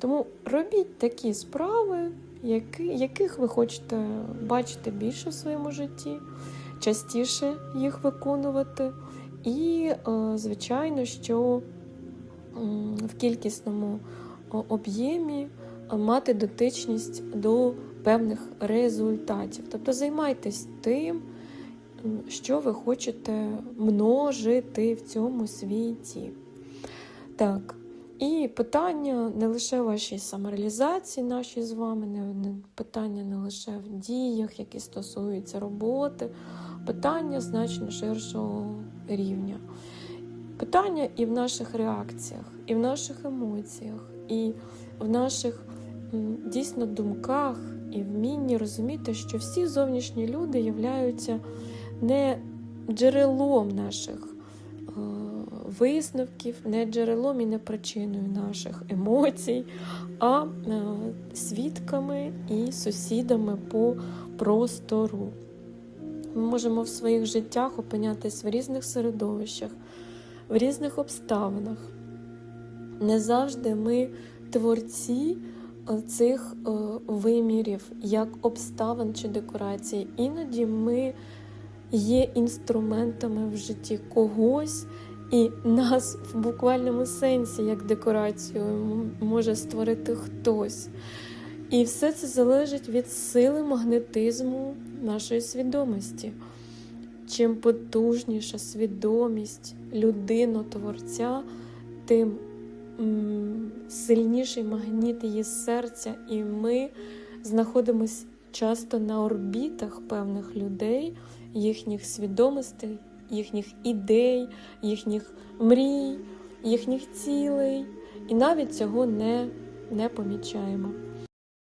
Тому робіть такі справи, які, яких ви хочете бачити більше в своєму житті, частіше їх виконувати. І, е, звичайно, що в кількісному об'ємі е, мати дотичність до певних результатів. Тобто займайтесь тим, що ви хочете множити в цьому світі. Так. І питання не лише вашій самореалізації, нашій з вами, не, питання не лише в діях, які стосуються роботи, питання значно ширшого рівня. Питання і в наших реакціях, і в наших емоціях, і в наших дійсно думках, і вмінні розуміти, що всі зовнішні люди являються не джерелом наших висновків, не джерелом і не причиною наших емоцій, а е, свідками і сусідами по простору. Ми можемо в своїх життях опинятись в різних середовищах, в різних обставинах. Не завжди ми творці е, цих е, вимірів, як обставин чи декорацій. Іноді ми є інструментами в житті когось, і нас в буквальному сенсі, як декорацію, може створити хтось. І все це залежить від сили магнетизму нашої свідомості. Чим потужніша свідомість людино-творця, тим сильніший магніт її серця, і ми знаходимося часто на орбітах певних людей, їхніх свідомостей, їхніх ідей, їхніх мрій, їхніх цілей, і навіть цього не, не помічаємо.